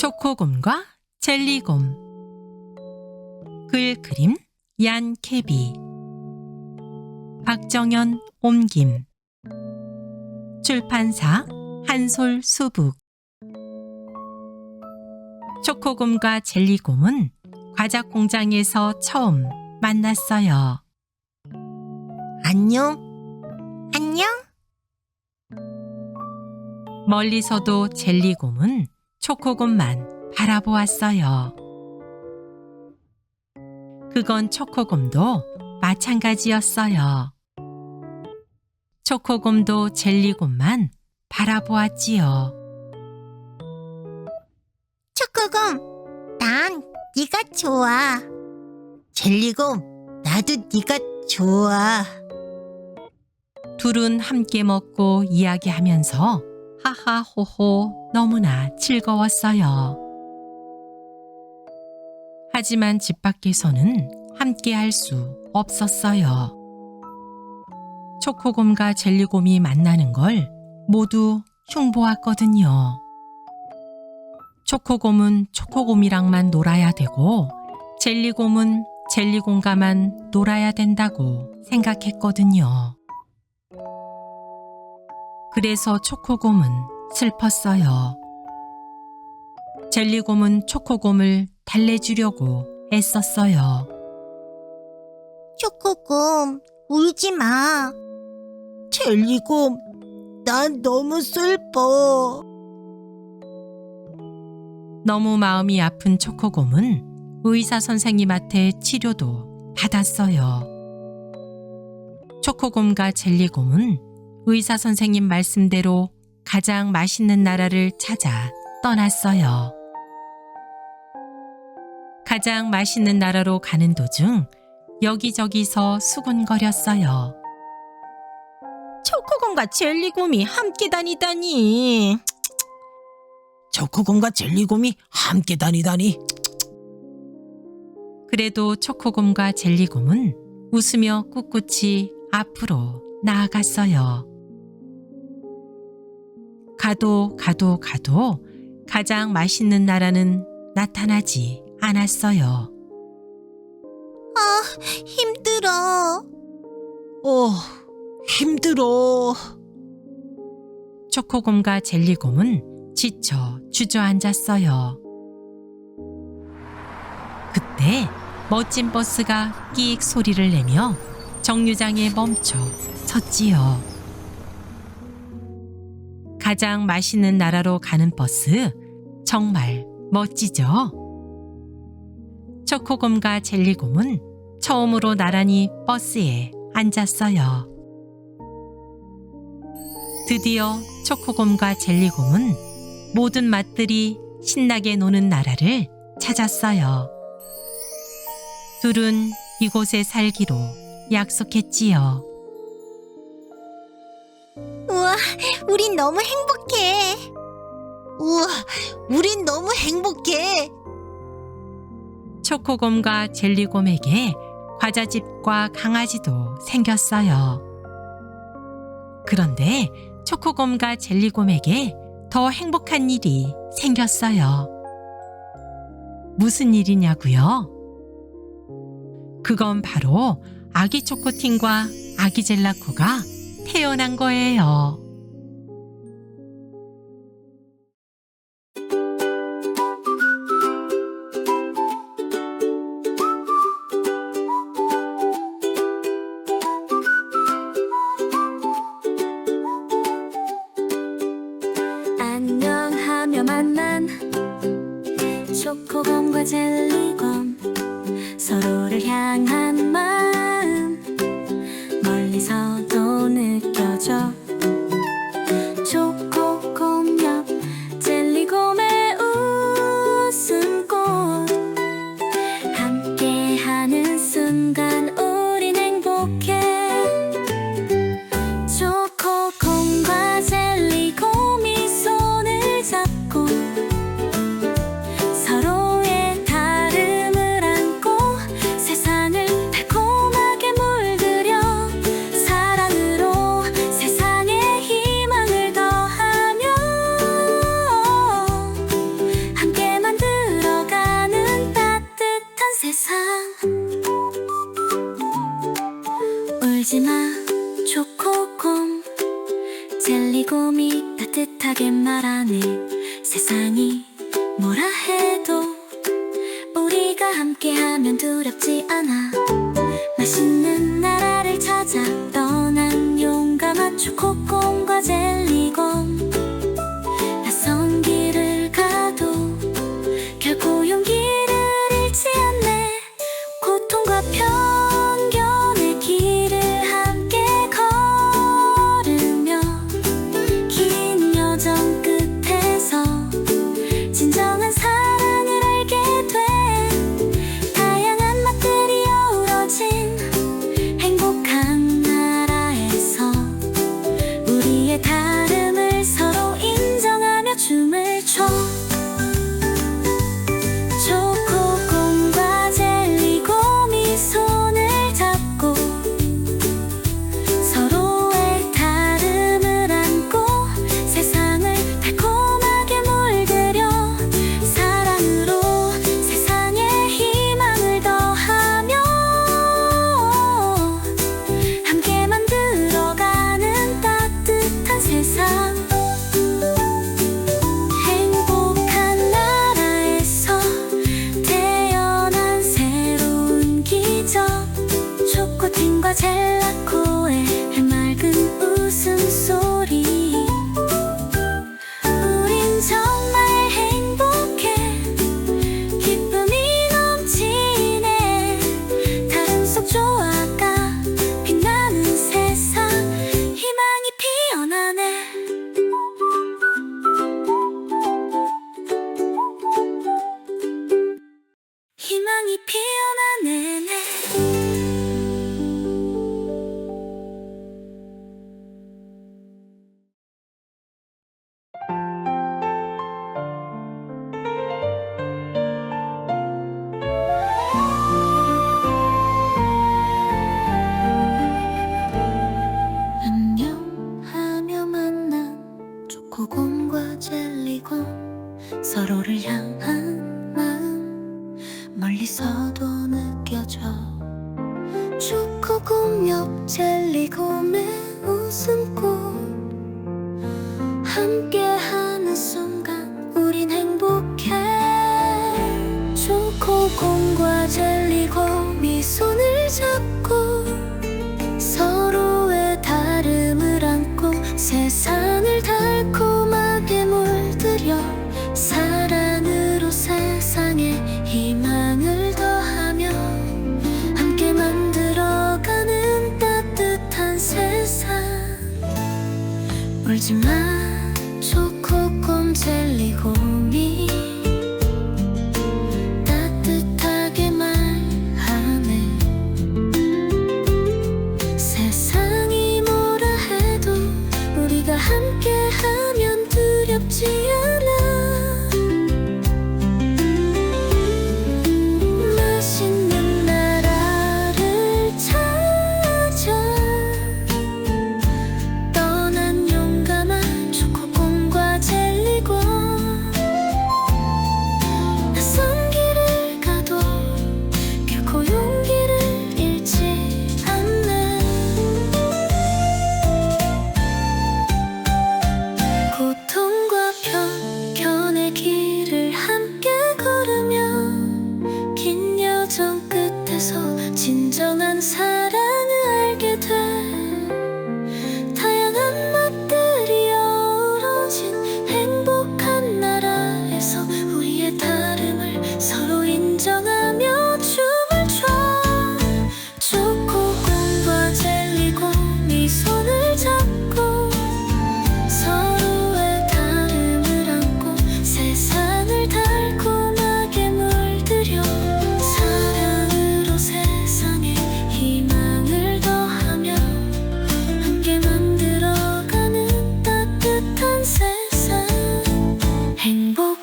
초코곰과 젤리곰 글 그림 얀 케비 박정현 옮김 출판사 한솔 수북 초코곰과 젤리곰은 과자 공장에서 처음 만났어요. 안녕? 안녕? 멀리서도 젤리곰은 초코곰만 바라보았어요. 그건 초코곰도 마찬가지였어요. 초코곰도 젤리곰만 바라보았지요. 초코곰, 난 네가 좋아. 젤리곰, 나도 네가 좋아. 둘은 함께 먹고 이야기하면서 하하호호 너무나 즐거웠어요. 하지만 집 밖에서는 함께 할 수 없었어요. 초코곰과 젤리곰이 만나는 걸 모두 흉보았거든요. 초코곰은 초코곰이랑만 놀아야 되고 젤리곰은 젤리곰과만 놀아야 된다고 생각했거든요. 그래서 초코곰은 슬펐어요. 젤리곰은 초코곰을 달래주려고 애썼어요. 초코곰, 울지 마. 젤리곰, 난 너무 슬퍼. 너무 마음이 아픈 초코곰은 의사 선생님한테 치료도 받았어요. 초코곰과 젤리곰은 의사 선생님 말씀대로 가장 맛있는 나라를 찾아 떠났어요. 가장 맛있는 나라로 가는 도중 여기저기서 수군거렸어요. 초코곰과 젤리곰이 함께 다니다니. 초코곰과 젤리곰이 함께 다니다니. 그래도 초코곰과 젤리곰은 웃으며 꿋꿋이 앞으로 나아갔어요. 가도 가도 가도 가장 맛있는 나라는 나타나지 않았어요. 아, 힘들어. 어, 힘들어. 초코곰과 젤리곰은 지쳐 주저앉았어요. 그때 멋진 버스가 끼익 소리를 내며 정류장에 멈춰 섰지요. 가장 맛있는 나라로 가는 버스 정말 멋지죠? 초코곰과 젤리곰은 처음으로 나란히 버스에 앉았어요. 드디어 초코곰과 젤리곰은 모든 맛들이 신나게 노는 나라를 찾았어요. 둘은 이곳에 살기로 약속했지요. 우와, 우린 너무 행복해. 우와, 우린 너무 행복해. 초코곰과 젤리곰에게 과자집과 강아지도 생겼어요. 그런데 초코곰과 젤리곰에게 더 행복한 일이 생겼어요. 무슨 일이냐고요? 그건 바로 아기 초코틴과 아기 젤라코가 태어난 거예요. 세상이 서로를 향한 마음 멀리서도 느껴져. 초코곰 옆 젤리곰의 웃음꽃 함께 울지 마.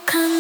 come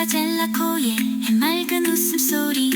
마젤라 코의 해맑은 웃음소리.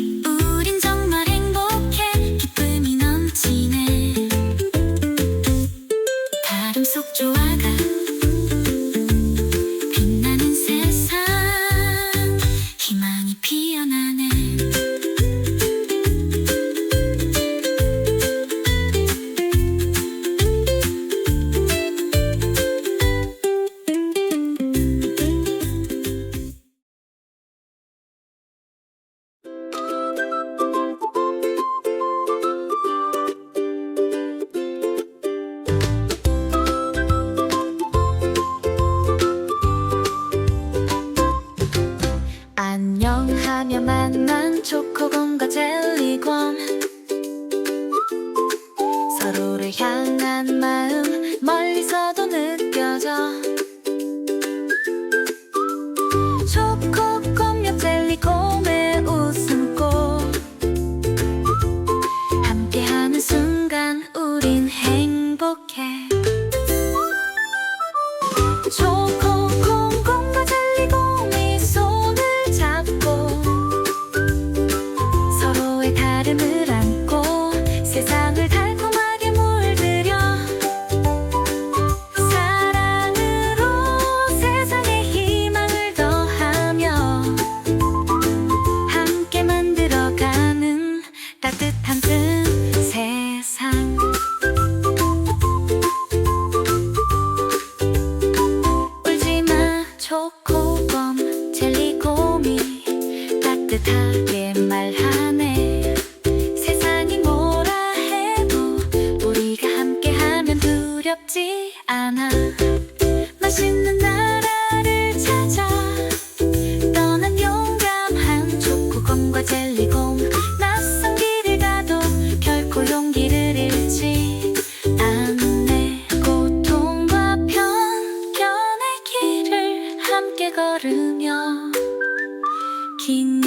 함께 걸으며 긴